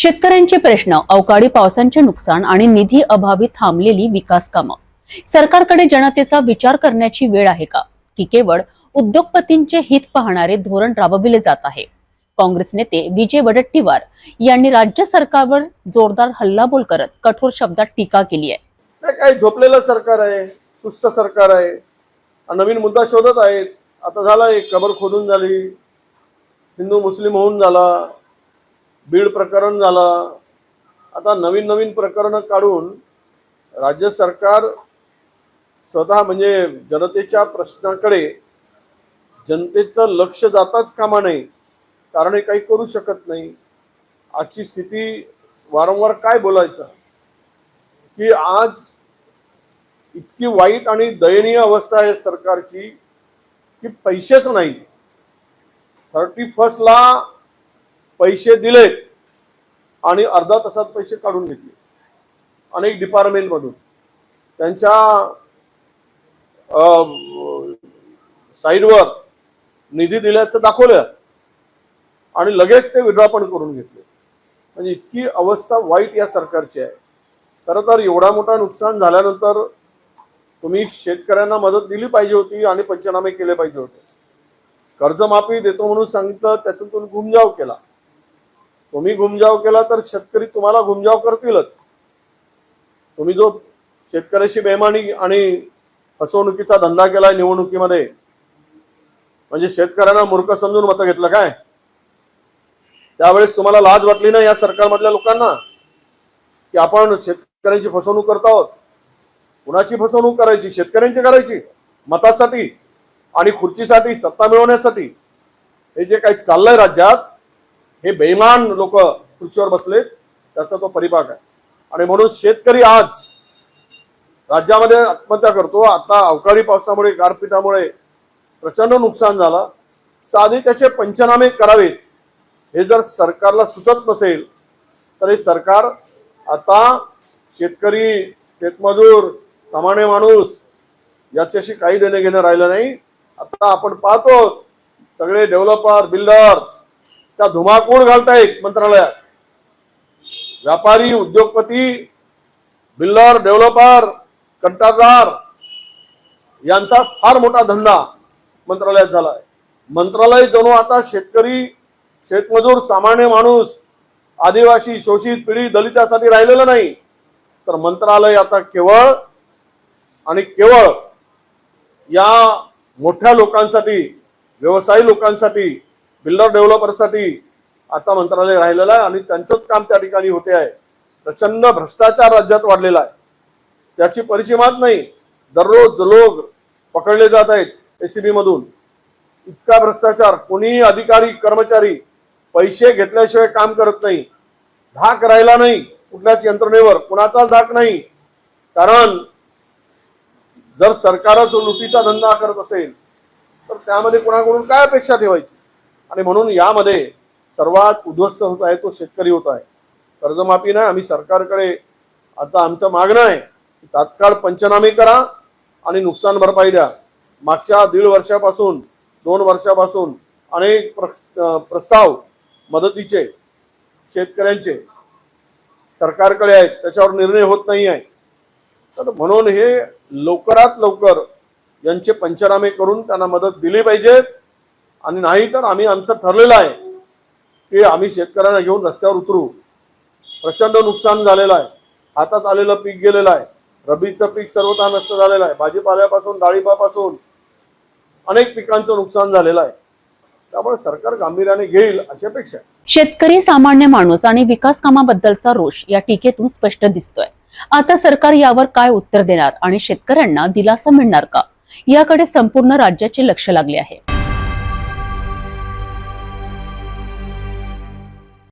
शेतकऱ्यांचे प्रश्न अवकाळी पावसांचे नुकसान आणि निधी अभावी थांबलेली विकास कामं. सरकारकडे जनतेचा विचार करण्याची वेळ आहे का? की केवळ उद्योगपतींचे हित पाहणारे धोरण राबविले जात आहे. काँग्रेस नेते विजय वडट्टीवार यांनी राज्य सरकारवर जोरदार हल्लाबोल करत कठोर शब्दात टीका केली आहे. काय झोपलेलं सरकार आहे सुस्त सरकार आहे नवीन मुद्दा शोधत आहेत. आता झाला एक कबर खोदून झाली. हिंदू मुस्लिम होऊन झाला. बीड प्रकरण झालं. आता नवीन नवीन प्रकरणं काढून राज्य सरकार स्वतः म्हणजे जनतेच्या प्रश्नाकडे जनतेचं लक्ष जाताच कामा नये कारण हे काही करू शकत नाही. आजची स्थिती वारंवार काय बोलायचं? की आज इतकी वाईट आणि दयनीय अवस्था आहे सरकारची की पैसेच नाही थर्टी फर्स्टला पैसे दिलेत आणि अर्धा तासात पैसे काढून घेतले. अनेक डिपार्टमेंटमधून त्यांच्या साईडवर निधी दिल्याचं दाखवलं आणि लगेच ते विड्रॉ पण करून घेतले. म्हणजे इतकी अवस्था वाईट या सरकारची आहे. खरं तर एवढा मोठा नुकसान झाल्यानंतर तुम्ही शेतकऱ्यांना मदत दिली पाहिजे होती आणि पंचनामे केले पाहिजे होते. कर्जमाफी देतो म्हणून सांगितलं त्याच्यातून तुम्ही घुमजाव केला. तुम्ही घुमजाव केला तर शेतकरी तुम्हाला घुमजाव करतीलच. तुम्ही जो शेतकऱ्याशी बेमानी आणि फसवणुकीचा धंदा केलाय निवडणुकीमध्ये म्हणजे शेतकऱ्यांना मूर्ख समजून मतं घेतलं काय? त्यावेळेस तुम्हाला लाज वाटली ना या सरकारमधल्या लोकांना? की आपण शेतकऱ्यांची फसवणूक करत आहोत. कुणाची फसवणूक करायची? शेतकऱ्यांची करायची. मतासाठी आणि खुर्चीसाठी सत्ता मिळवण्यासाठी. हे जे काही चाललंय राज्यात हे बेईमान लोक खुर्चीवर बसलेत त्याचा तो परिपाक आहे. आणि म्हणून शेतकरी आज राज्यामध्ये आत्महत्या करतो. आता अवकाळी पावसामुळे गारपिटामुळे प्रचंड नुकसान झालं. साधे त्याचे पंचनामे करावेत. हे जर सरकारला सुचत नसेल तर हे सरकार आता शेतकरी शेतमजूर सामान्य माणूस याच्याशी काही देणं घेणं राहिलं नाही. आता आपण पाहतो सगळे डेव्हलपर बिल्डर त्या धुमाकूळ घालतायत मंत्रालयात. व्यापारी उद्योगपती बिल्डर डेव्हलपर कंत्राटदार यांचा फार मोठा धंदा मंत्रालयात झाला आहे. मंत्रालय जणू आता शेतकरी शेतमजूर सामान्य माणूस आदिवासी शोषित पिढी दलितासाठी राहिलेलं नाही. तर मंत्रालय आता केवळ आणि केवळ या मोठ्या लोकांसाठी व्यवसायी लोकांसाठी बिल्डर डेव्हलपरसाठी आता मंत्रालय राहिलेलं आहे आणि त्यांचंच काम त्या ठिकाणी होते आहे. प्रचंड भ्रष्टाचार राज्यात वाढलेला आहे. त्याची परिसीमाच नाही. दररोज लोक पकडले जात आहेत एसीबी मधून. इतका भ्रष्टाचार. कोणीही अधिकारी कर्मचारी पैसे घेतल्याशिवाय काम करत नाही. धाक राहिला नाही कुठल्याच यंत्रणेवर. कुणाचाच धाक नाही. कारण जर सरकारच लुटीचा धंदा करत असेल तर त्यामध्ये कुणाकडून काय अपेक्षा ठेवायची? आणि म्हणून यामध्ये सर्वात उद्ध्वस्त होत आहे तो शेतकरी होत आहे. कर्जमाफी नाही आम्ही सरकारकडे आता आमचं मागणं आहे की तात्काळ पंचनामे करा आणि नुकसान भरपाई द्या. मागच्या दीड वर्षापासून दोन वर्षापासून अनेक प्र प्रस्ताव मदतीचे शेतकऱ्यांचे सरकारकडे आहेत त्याच्यावर निर्णय होत नाही आहे. तर म्हणून हे लवकरात लवकर यांचे पंचनामे करून त्यांना मदत दिली पाहिजे आणि नाही तर आम्ही आमचं ठरलेलं आहे की आम्ही शेतकऱ्यांना घेऊन रस्त्यावर उतरू. प्रचंड नुकसान झालेलं आहे. हातात आलेलं पीक गेलेलं आहे. रबीचं पीक सर्वथा नष्ट झालेलं आहे. भाजीपाल्यापासून डाळिंबापासून अनेक पिकांचं नुकसान झालेलं आहे. त्यामुळे सरकार गांभीर्याने घेईल अशी अपेक्षा शेतकरी सामान्य माणूस आणि विकास कामाबद्दलचा रोष या टीकेतून स्पष्ट दिसतोय. आता सरकार यावर काय उत्तर देणार आणि शेतकऱ्यांना दिलासा मिळणार का? याकडे संपूर्ण राज्याचे लक्ष लागले आहे.